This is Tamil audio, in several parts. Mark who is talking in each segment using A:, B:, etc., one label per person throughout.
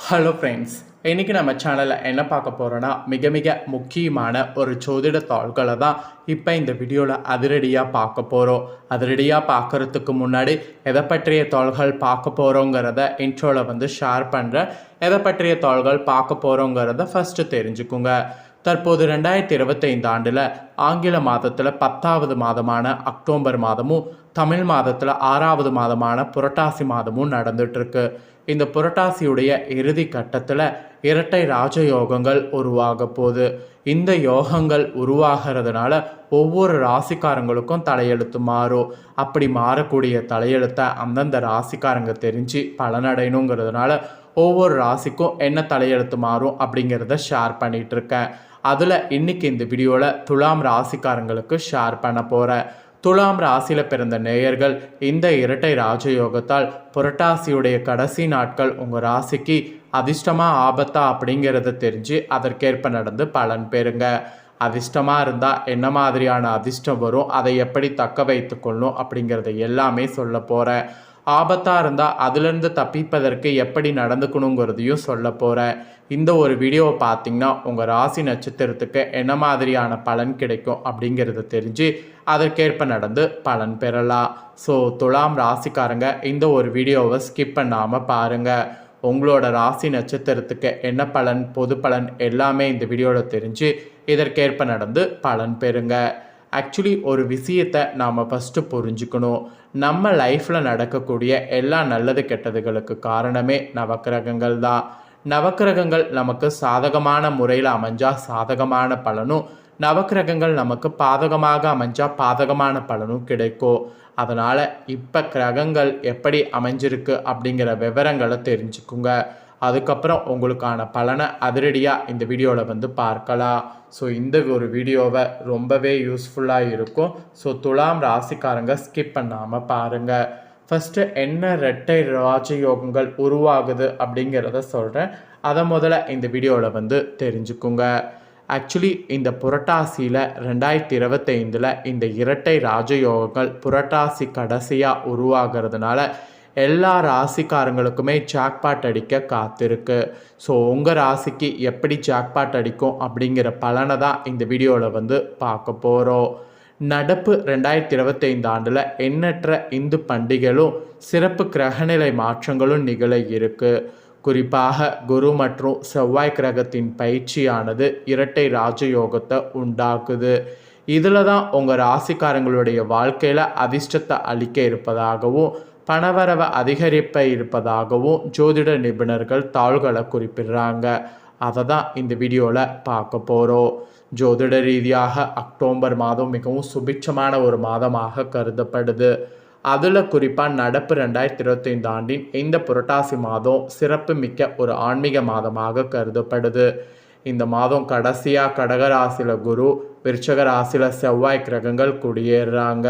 A: ஹலோ ஃப்ரெண்ட்ஸ் இன்றைக்கி நம்ம சேனலில் என்ன பார்க்க போகிறோன்னா மிக மிக முக்கியமான ஒரு ஜோதிட தாள்களை தான் இப்போ இந்த வீடியோவில் அதிரடியாக பார்க்க போகிறோம் அதிரடியாக பார்க்குறதுக்கு முன்னாடி எதை பற்றிய தாள்கள் பார்க்க போகிறோங்கிறத இன்ட்ரோவில் வந்து ஷேர் பண்ணுறேன் எதை பற்றிய தாள்கள் பார்க்க போகிறோங்கிறத ஃபஸ்ட்டு தெரிஞ்சுக்குங்க. தற்போது ரெண்டாயிரத்தி இருபத்தைந்து ஆண்டில் ஆங்கில மாதத்தில் பத்தாவது மாதமான அக்டோபர் மாதமும் தமிழ் மாதத்தில் ஆறாவது மாதமான புரட்டாசி மாதமும் நடந்துட்டுருக்கு இந்த புரட்டாசியுடைய இறுதி கட்டத்தில் இரட்டை ராஜயோகங்கள் உருவாக போகுது. இந்த யோகங்கள் உருவாகிறதுனால ஒவ்வொரு ராசிக்காரங்களுக்கும் தலையெழுத்து மாறும். அப்படி மாறக்கூடிய தலையெழுத்தை அந்தந்த ராசிக்காரங்க தெரிஞ்சு பலனடையணுங்கிறதுனால ஒவ்வொரு ராசிக்கும் என்ன தலையெழுத்து மாறும் அப்படிங்கிறத ஷேர் பண்ணிகிட்ருக்கேன் அதில் இன்னைக்கு இந்த வீடியோவில் துலாம் ராசிக்காரங்களுக்கு ஷேர் பண்ண போகிறேன் துலாம் ராசியில் பிறந்த நேயர்கள் இந்த இரட்டை ராஜயோகத்தால் புரட்டாசியுடைய கடைசி நாட்கள் உங்கள் ராசிக்கு அதிர்ஷ்டமாக ஆபத்தா அப்படிங்கிறத தெரிஞ்சு அதற்கேற்ப நடந்து பலன் பெறுங்க. அதிர்ஷ்டமாக இருந்தால் என்ன மாதிரியான அதிர்ஷ்டம் வரும் அதை எப்படி தக்க வைத்துக்கொள்ளணும் அப்படிங்கிறத எல்லாமே சொல்ல போகிறேன் ஆபத்தாக இருந்தால் அதுலேருந்து தப்பிப்பதற்கு எப்படி நடந்துக்கணுங்கிறதையும் சொல்ல போகிறேன் இந்த ஒரு வீடியோவை பார்த்திங்கன்னா உங்கள் ராசி நட்சத்திரத்துக்கு என்ன மாதிரியான பலன் கிடைக்கும் அப்படிங்கிறத தெரிஞ்சு அதற்கேற்ப நடந்து பலன் பெறலாம். ஸோ துலாம் ராசிக்காரங்க இந்த ஒரு வீடியோவை ஸ்கிப் பண்ணாமல் பாருங்கள் உங்களோட ராசி நட்சத்திரத்துக்கு என்ன பலன் பொது பலன் எல்லாமே இந்த வீடியோவில் தெரிஞ்சு இதற்கேற்ப நடந்து பலன் பெறுங்க. ஆக்சுவலி ஒரு விஷயத்தை நாம் ஃபஸ்ட்டு புரிஞ்சுக்கணும். நம்ம லைஃப்பில் நடக்கக்கூடிய எல்லா நல்லது கெட்டதுகளுக்கு காரணமே நவக்கிரகங்கள் தான். நவக்கிரகங்கள் நமக்கு சாதகமான முறையில் அமைஞ்சால் சாதகமான பலனும் நவக்கிரகங்கள் நமக்கு பாதகமாக அமைஞ்சால் பாதகமான பலனும் கிடைக்கும். அதனால் இப்போ கிரகங்கள் எப்படி அமைஞ்சிருக்கு அப்படிங்கிற விவரங்களை தெரிஞ்சுக்குங்க. அதுக்கப்புறம் உங்களுக்கான பலனை அதிரடியாக இந்த வீடியோவில் வந்து பார்க்கலாம். ஸோ இந்த ஒரு வீடியோவை ரொம்பவே யூஸ்ஃபுல்லாக இருக்கும். ஸோ துலாம் ராசிக்காரங்க ஸ்கிப் பண்ணாமல் பாருங்கள் ஃபஸ்ட்டு என்ன ரெட்டை ராஜயோகங்கள் உருவாகுது அப்படிங்கிறத சொல்கிறேன் அதை முதல்ல இந்த வீடியோவில் வந்து தெரிஞ்சுக்குங்க. ஆக்சுவலி இந்த புரட்டாசியில் ரெண்டாயிரத்தி இருபத்தைந்தில் இந்த இரட்டை ராஜயோகங்கள் புரட்டாசி கடைசியாக உருவாகிறதுனால எல்லா ராசிக்காரங்களுக்குமே ஜாக்பாட் அடிக்க காத்திருக்கு. ஸோ உங்கள் ராசிக்கு எப்படி ஜாக்பாட் அடிக்கும் அப்படிங்கிற பலனை தான் இந்த வீடியோவில் வந்து பார்க்க போகிறோம் நடப்பு ரெண்டாயிரத்தி இருபத்தைந்து ஆண்டில் எண்ணற்ற இந்து பண்டிகைகளும் சிறப்பு கிரகநிலை மாற்றங்களும் நிகழ இருக்கு. குறிப்பாக குரு மற்றும் செவ்வாய் கிரகத்தின் பயிற்சியானது இரட்டை ராஜயோகத்தை உண்டாக்குது. இதில் தான் உங்கள் ராசிக்காரங்களுடைய வாழ்க்கையில் அதிர்ஷ்டத்தை அளிக்க இருப்பதாகவும் பணவரவ அதிகரிப்பை இருப்பதாகவும் ஜோதிட நிபுணர்கள் தாள்களை குறிப்பிடுறாங்க. அதை தான் இந்த வீடியோவில் பார்க்க போகிறோம் ஜோதிட ரீதியாக அக்டோபர் மாதம் மிகவும் சுபிட்சமான ஒரு மாதமாக கருதப்படுது. அதில் குறிப்பாக நடப்பு ரெண்டாயிரத்தி இருபத்தைந்து ஆண்டின் இந்த புரட்டாசி மாதம் சிறப்பு மிக்க ஒரு ஆன்மீக மாதமாக கருதப்படுது. இந்த மாதம் கடைசியாக கடகராசியில் குரு விருச்சக ராசியில் செவ்வாய் கிரகங்கள் குடியேறுறாங்க.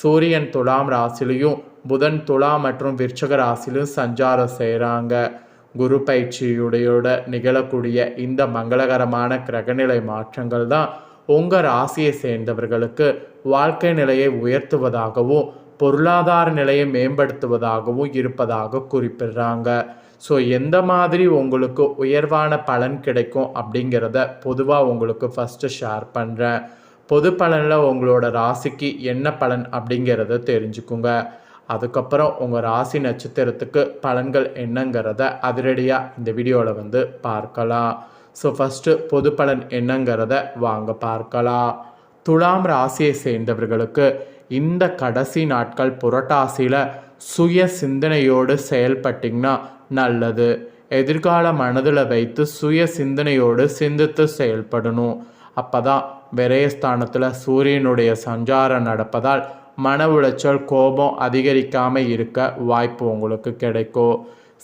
A: சூரியன் துலாம் ராசிலையும் புதன் துலா மற்றும் விருச்சக ராசிலையும் சஞ்சாரம் செய்கிறாங்க குரு பயிற்சியுடையோட நிகழக்கூடிய இந்த மங்களகரமான கிரகநிலை மாற்றங்கள் தான் உங்கள் ராசியை சேர்ந்தவர்களுக்கு வாழ்க்கை நிலையை உயர்த்துவதாகவும் பொருளாதார நிலையை மேம்படுத்துவதாகவும் இருப்பதாக குறிப்பிடுறாங்க. ஸோ எந்த மாதிரி உங்களுக்கு உயர்வான பலன் கிடைக்கும் அப்படிங்கிறத பொதுவாக உங்களுக்கு ஃபஸ்ட்டு ஷேர் பண்ணுறேன் பொது பலனில் உங்களோட ராசிக்கு என்ன பலன் அப்படிங்கிறத தெரிஞ்சுக்குங்க. அதுக்கப்புறம் உங்கள் ராசி நட்சத்திரத்துக்கு பலன்கள் என்னங்கிறத அதிரடியாக இந்த வீடியோவில் வந்து பார்க்கலாம். ஸோ ஃபஸ்ட்டு பொது பலன் என்னங்கிறத வாங்க பார்க்கலாம். துலாம் ராசியை சேர்ந்தவர்களுக்கு இந்த கடைசி நாட்கள் புரட்டாசியில் சுய சிந்தனையோடு செயல்பட்டிங்கன்னா நல்லது. எதிர்கால மனதில் வைத்து சுய சிந்தனையோடு சிந்தித்து செயல்படணும். அப்போ தான் விரயஸ்தானத்தில் சூரியனுடைய சஞ்சாரம் நடப்பதால் மன உளைச்சல் கோபம் அதிகரிக்காமல் இருக்க வாய்ப்பு உங்களுக்கு கிடைக்கும்.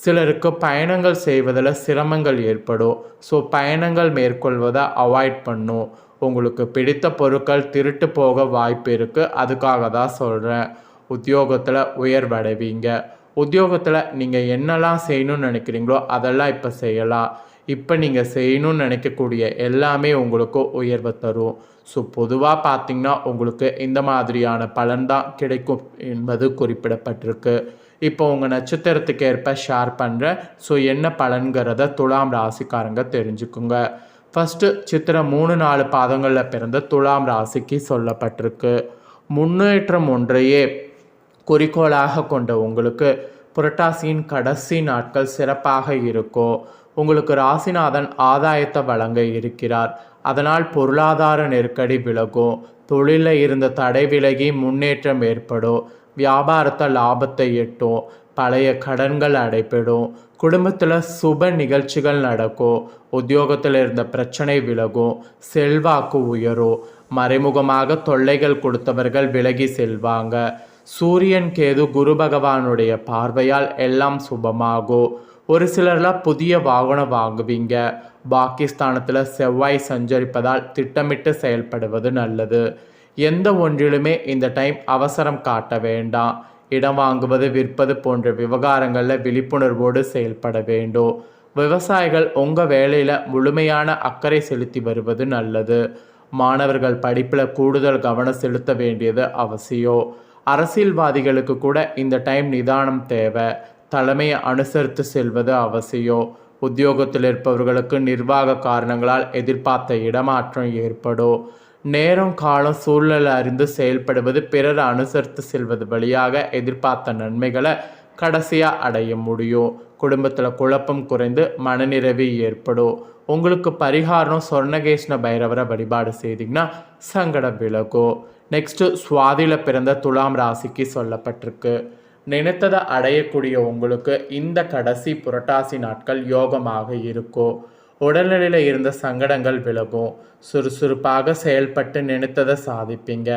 A: சிலருக்கு பயணங்கள் செய்வதில் சிரமங்கள் ஏற்படும். ஸோ பயணங்கள் மேற்கொள்வதை அவாய்ட் பண்ணும். உங்களுக்கு பிடித்த பொருட்கள் திருட்டு போக வாய்ப்பு இருக்குது அதுக்காக தான் சொல்கிறேன் உத்தியோகத்தில் உயர்வடைவீங்க. உத்தியோகத்தில் நீங்கள் என்னெல்லாம் செய்யணும்னு நினைக்கிறீங்களோ அதெல்லாம் இப்போ செய்யலாம். இப்போ நீங்கள் செய்யணும்னு நினைக்கக்கூடிய எல்லாமே உங்களுக்கு உயர்வை தரும். ஸோ பொதுவாக பார்த்தீங்கன்னா உங்களுக்கு இந்த மாதிரியான பலன் தான் கிடைக்கும் என்பது குறிப்பிடப்பட்டிருக்கு. இப்போ உங்கள் நட்சத்திரத்துக்கு ஏற்ப ஷேர் பண்ணுறேன் ஸோ என்ன பலன்கிறத துலாம் ராசிக்காரங்க தெரிஞ்சுக்குங்க. ஃபஸ்ட்டு சித்திரம் மூணு நாலு பாதங்களில் பிறந்த துலாம் ராசிக்கு சொல்லப்பட்டிருக்கு. முன்னேற்றம் ஒன்றையே குறிக்கோளாக கொண்ட உங்களுக்கு புரட்டாசியின் கடைசி நாட்கள் சிறப்பாக இருக்கும் உங்களுக்கு ராசிநாதன் ஆதாயத்தை வழங்க இருக்கிறார். அதனால் பொருளாதார நெருக்கடி விலகும் தொழிலில் இருந்த தடை விலகி முன்னேற்றம் ஏற்படும் வியாபாரத்தை லாபத்தை எட்டும் பழைய கடன்கள் அடைப்பிடும் குடும்பத்தில் சுப நிகழ்ச்சிகள் நடக்கும் உத்தியோகத்தில் இருந்த பிரச்சனை விலகும் செல்வாக்கு உயரும் மறைமுகமாக தொல்லைகள் கொடுத்தவர்கள் விலகி செல்வாங்க. சூரியன் கேது குரு பகவானுடைய பார்வையால் எல்லாம் சுபமாகும் ஒரு சிலர்லாம் புதிய வாகனம் வாங்குவீங்க. பாகிஸ்தானத்தில் செவ்வாய் சஞ்சரிப்பதால் திட்டமிட்டு செயல்படுவது நல்லது. எந்த ஒன்றிலுமே இந்த டைம் அவசரம் காட்ட வேண்டாம். இடம் வாங்குவது விற்பது போன்ற விவகாரங்களில் விழிப்புணர்வோடு செயல்பட வேண்டும். விவசாயிகள் உங்கள் வேலையில் முழுமையான அக்கறை செலுத்தி வருவது நல்லது. மாணவர்கள் படிப்பில் கூடுதல் கவனம் செலுத்த வேண்டியது அவசியம். அரசியல்வாதிகளுக்கு கூட இந்த டைம் நிதானம் தேவை. தலைமையை அனுசரித்து செல்வது அவசியம். உத்தியோகத்தில் இருப்பவர்களுக்கு நிர்வாக காரணங்களால் எதிர்பார்த்த இடமாற்றம் ஏற்படும். நேரம் காலம் சூழ்நிலை அறிந்து செயல்படுவது பிறர் அனுசரித்து செல்வது வழியாக எதிர்பார்த்த நன்மைகளை கடைசியாக அடைய முடியும். குடும்பத்தில் குழப்பம் குறைந்து மனநிறைவு ஏற்படும். உங்களுக்கு பரிகாரம் சொர்ணகேஷ்ண பைரவரை வழிபாடு செய்தீங்கன்னா சங்கடம் விலகும். நெக்ஸ்ட்டு சுவாதியில் பிறந்த துலாம் ராசிக்கு சொல்லப்பட்டிருக்கு. நினைத்ததை அடையக்கூடிய உங்களுக்கு இந்த கடைசி புரட்டாசி நாட்கள் யோகமாக இருக்கும். உடல்நிலையில் இருந்த சங்கடங்கள் விலகும். சுறுசுறுப்பாக செயல்பட்டு நினைத்ததை சாதிப்பீங்க.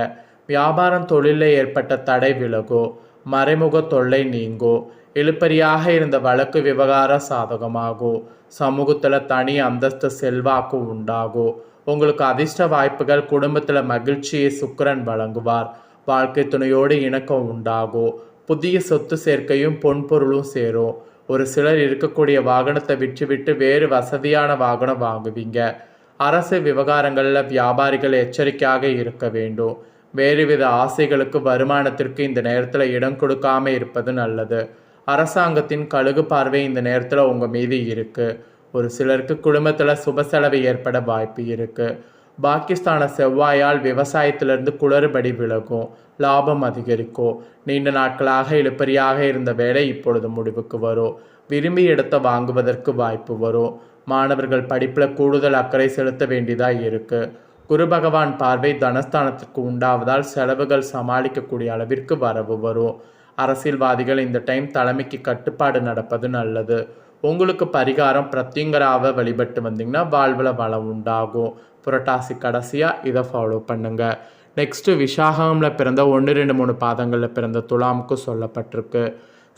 A: வியாபாரம் தொழிலில் ஏற்பட்ட தடை விலகும். மறைமுக தொல்லை நீங்கும். இழுப்பறியாக இருந்த வழக்கு விவகாரம் சாதகமாகும். சமூகத்தில் தனி அந்தஸ்து செல்வாக்கு உண்டாகும் உங்களுக்கு அதிர்ஷ்ட வாய்ப்புகள் குடும்பத்தில் மகிழ்ச்சியை சுக்கரன் வழங்குவார். வாழ்க்கை துணையோடு இணக்கம் உண்டாகும் புதிய சொத்து சேர்க்கையும் பொன்பொருளும் சேரும் ஒரு சிலர் இருக்கக்கூடிய வாகனத்தை விற்றுவிட்டு வேறு வசதியான வாகனம் வாங்குவீங்க. அரசு விவகாரங்களில் வியாபாரிகள் எச்சரிக்கையாக இருக்க வேண்டும். வேறுவித ஆசைகளுக்கு வருமானத்திற்கு இந்த நேரத்தில் இடம் கொடுக்காம இருப்பது நல்லது. அரசாங்கத்தின் கழுகு பார்வை இந்த நேரத்தில் உங்கள் மீது இருக்குது ஒரு சிலருக்கு குடும்பத்தில் சுப செலவு ஏற்பட வாய்ப்பு இருக்குது பாகிஸ்தான செவ்வாயால் விவசாயத்திலிருந்து குளறுபடி விலகும் லாபம் அதிகரிக்கும். நீண்ட நாட்களாக இழுப்பறியாக இருந்த வேலை இப்பொழுது முடிவுக்கு வரும். விரும்பி இடத்தை வாங்குவதற்கு வாய்ப்பு வரும். மாணவர்கள் படிப்பில் கூடுதல் அக்கறை செலுத்த வேண்டியதாக இருக்குது குரு பகவான் பார்வை தனஸ்தானத்திற்கு உண்டாவதால் செலவுகள் சமாளிக்கக்கூடிய அளவிற்கு வரவு வரும். அரசியல்வாதிகள் இந்த டைம் தலைமைக்கு கட்டுப்பாடு நடப்பது நல்லது. உங்களுக்கு பரிகாரம் பிரத்யங்கராவை வழிபட்டு வந்தீங்கன்னா வாழ்வில் வளம் உண்டாகும். புரட்டாசி கடைசியாக இதை ஃபாலோ பண்ணுங்கள் நெக்ஸ்ட்டு விசாகமில் பிறந்த ஒன்று ரெண்டு மூணு பாதங்களில் பிறந்த துலாமுக்கு சொல்லப்பட்டிருக்கு.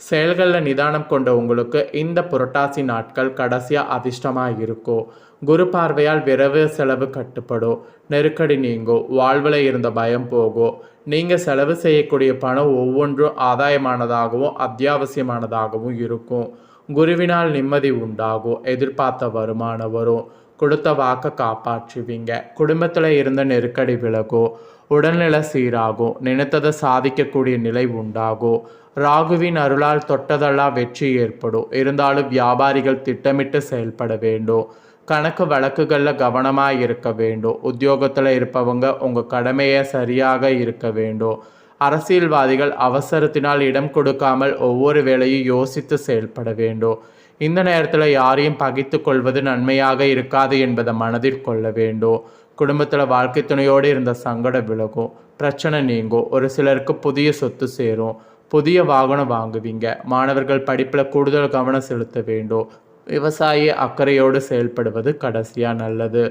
A: செயல்களில் நிதானம் கொண்ட உங்களுக்கு இந்த புரட்டாசி நாட்கள் கடைசியாக அதிர்ஷ்டமாக இருக்கும். குரு பார்வையால் விரவு செலவு கட்டுப்படும். நெருக்கடி நீங்கும். வாழ்வில் இருந்த பயம் போகும். நீங்கள் செலவு செய்யக்கூடிய பணம் ஒவ்வொன்றும் ஆதாயமானதாகவும் அத்தியாவசியமானதாகவும் இருக்கும். குருவினால் நிம்மதி உண்டாகும். எதிர்பார்த்த வருமானம் வரும். கொடுத்த வாக்கை காப்பாற்றுவீங்க. குடும்பத்தில் இருந்த நெருக்கடி விலகும். உடல்நிலை சீராகும். நினைத்ததை சாதிக்கக்கூடிய நிலை உண்டாகும். ராகுவின் அருளால் தொட்டதெல்லாம் வெற்றி ஏற்படும். இருந்தாலும் வியாபாரிகள் திட்டமிட்டு செயல்பட வேண்டும். கணக்கு வழக்குகளில் கவனமாக இருக்க வேண்டும். உத்தியோகத்தில் இருப்பவங்க உங்கள் கடமையை சரியாக இருக்க வேண்டும். அரசியல்வாதிகள் அவசரத்தினால் இடம் கொடுக்காமல் ஒவ்வொரு வேலையும் யோசித்து செயல்பட வேண்டும். இந்த நேரத்தில் யாரையும் பகித்து கொள்வது நன்மையாக இருக்காது என்பதை மனதில் கொள்ள வேண்டும். குடும்பத்தில் வாழ்க்கை துணையோடு இருந்த சங்கடம் விலகும். பிரச்சனை நீங்கும். ஒரு சிலருக்கு புதிய சொத்து சேரும். புதிய வாகனம் வாங்குவீங்க. மாணவர்கள் படிப்பில் கூடுதல் கவனம் செலுத்த வேண்டும். விவசாயி அக்கறையோடு செயல்படுவது கடைசியாக நல்லது.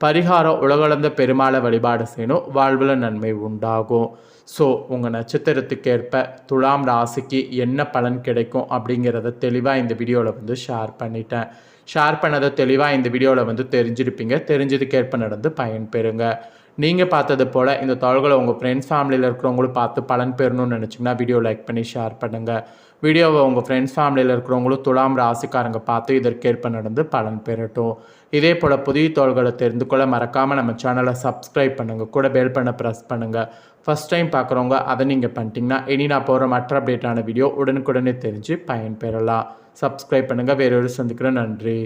A: பரிகாரம் உலகளந்த பெருமாளை வழிபாடு செய்யணும். வாழ்வில் நன்மை உண்டாகும். ஸோ உங்கள் நட்சத்திரத்துக்கேற்ப துலாம் ராசிக்கு என்ன பலன் கிடைக்கும் அப்படிங்கிறத தெளிவாக இந்த வீடியோவில் வந்து ஷேர் பண்ணிட்டேன். ஷேர் பண்ணதை தெளிவாக இந்த வீடியோவில் வந்து தெரிஞ்சிருப்பீங்க. தெரிஞ்சதுக்கேற்ப நடந்து பயன்பெறுங்க நீங்கள் பார்த்தது போல் இந்த தகவல்களை உங்கள் ஃப்ரெண்ட்ஸ் ஃபேமிலியில் இருக்கிறவங்களும் பார்த்து பலன் பெறணும்னு நினச்சிங்கன்னா வீடியோ லைக் பண்ணி ஷேர் பண்ணுங்கள் வீடியோவை உங்கள் ஃப்ரெண்ட்ஸ் ஃபேமிலியில் இருக்கிறவங்களும் துலாம் ராசிக்காரங்க பார்த்து இதற்கேற்ப நடந்து பலன் பெறட்டும். இதே போல் புதிய தோள்களை தெரிந்து கொள்ள மறக்காமல் நம்ம சேனலை சப்ஸ்கிரைப் பண்ணுங்கள் கூட பெல் பண்ண ப்ரெஸ் பண்ணுங்கள் ஃபஸ்ட் டைம் பார்க்குறவங்க அதை நீங்கள் பண்ணிட்டீங்கன்னா இனி நான் போகிற மற்ற அப்டேட்டான வீடியோ உடனுக்குடனே தெரிஞ்சு பயன்பெறலாம் சப்ஸ்கிரைப் பண்ணுங்கள் வேறொரு சந்திக்கிறேன். நன்றி.